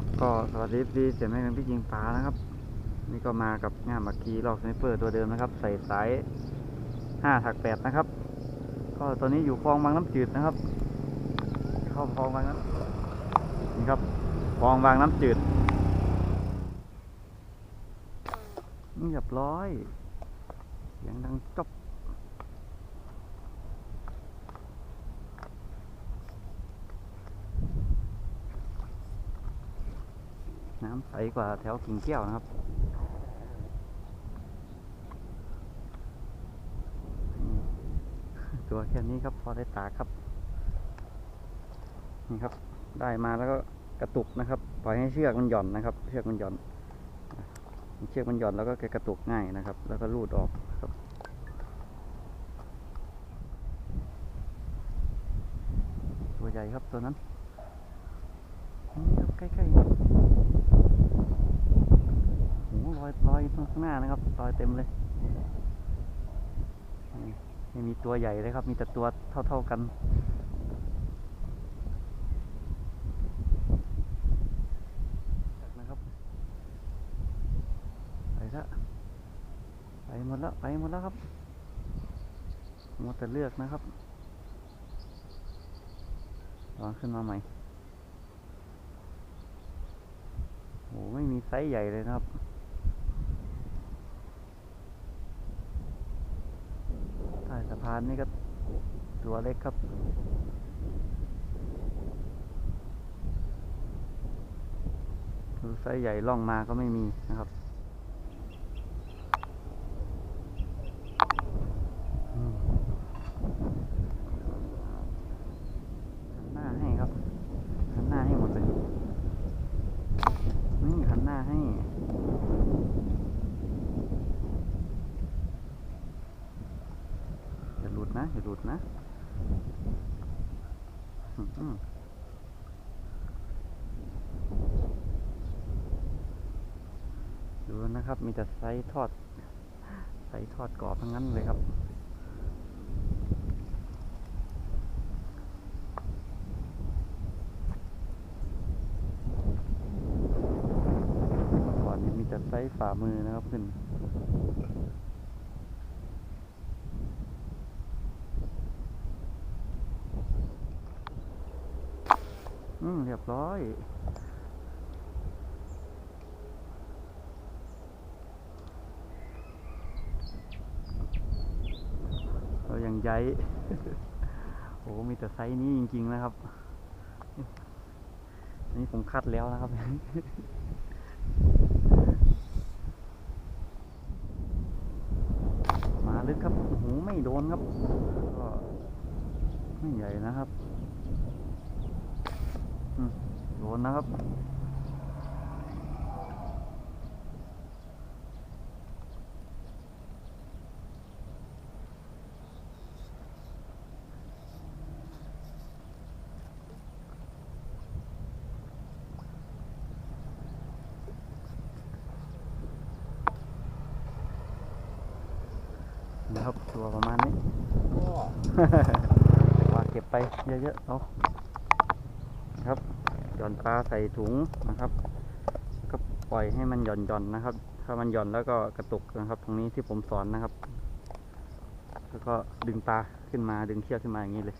ครับก็สวัสดีดีเสียงแม่เป็นพี่ยิงปลานะครับ นี่ก็มากับงามบักกีลอกสไนเปอร์ตัวเดิมนะครับ ใส่สายห้าถักแปดนะครับ ก็ตอนนี้อยู่คลองบางน้ำจืดนะครับเข้าคลองบางน้ำนี่ครับคลองบางน้ำจืดนี่เรียบร้อยเสียงดังจบ น้ำใสกว่าแถวกิ่งแก้วนะครับตัวแค่นี้ครับพอได้ตาครับ นี่ครับ ได้มาแล้วก็กระตุกนะครับ ปล่อยให้เชือกมันหย่อนนะครับ เชือกมันหย่อน เชือกมันหย่อนแล้วก็แกกระตุกง่ายนะครับ แล้วก็รูดออกครับตัวใหญ่ครับตัวนั้นนี่ครับใกล้ๆ โอ้โหรอยข้างหน้านะครับรอยเต็มเลยนี่ไม่มีตัวใหญ่เลยครับ มีแต่ตัวเท่า ๆกันนะครับไปละไปหมดแล้วไปหมดแล้วครับหมดแต่เลือกนะครับลองขึ้นมาใหม่โอ้ไม่มีไซส์ใหญ่เลยนะครับ ใต้สะพานนี่ก็ตัวเล็กครับ ดูไซส์ใหญ่ล่องมาก็ไม่มีนะครับหันหน้าให้ครับหันหน้าให้หมดเลยนี่หันหน้าให้ อย่าหลุด นะ อย่าหลุดนะดูนะครับ มีแต่ไซส์ทอด ไซส์ทอดกรอบทั้งนั้นเลยครับก่อนนี่มีแต่ไซส์ฝ่ามือนะครับขึ้น อืมเรียบร้อยเรายังใหญ่โอ้มีแต่ไซส์นี้จริง ๆ นะครับ นี่ผมคัดแล้วนะครับมาลึกครับโอ้โหไม่โดนครับ ก็ไม่ใหญ่นะครับ โดนนะครับ นะครับ ตัวประมาณนี้ ว่าเก็บไปเยอะๆเอา ครับหย่อนปลาใส่ถุงนะครับก็ปล่อยให้มันหย่อนหย่อนนะครับ ถ้ามันหย่อนแล้วก็กระตุกนะครับ ตรงนี้ที่ผมสอนนะครับ แล้วก็ดึงปลาขึ้นมาดึงเชือกขึ้นมาอย่างนี้เลย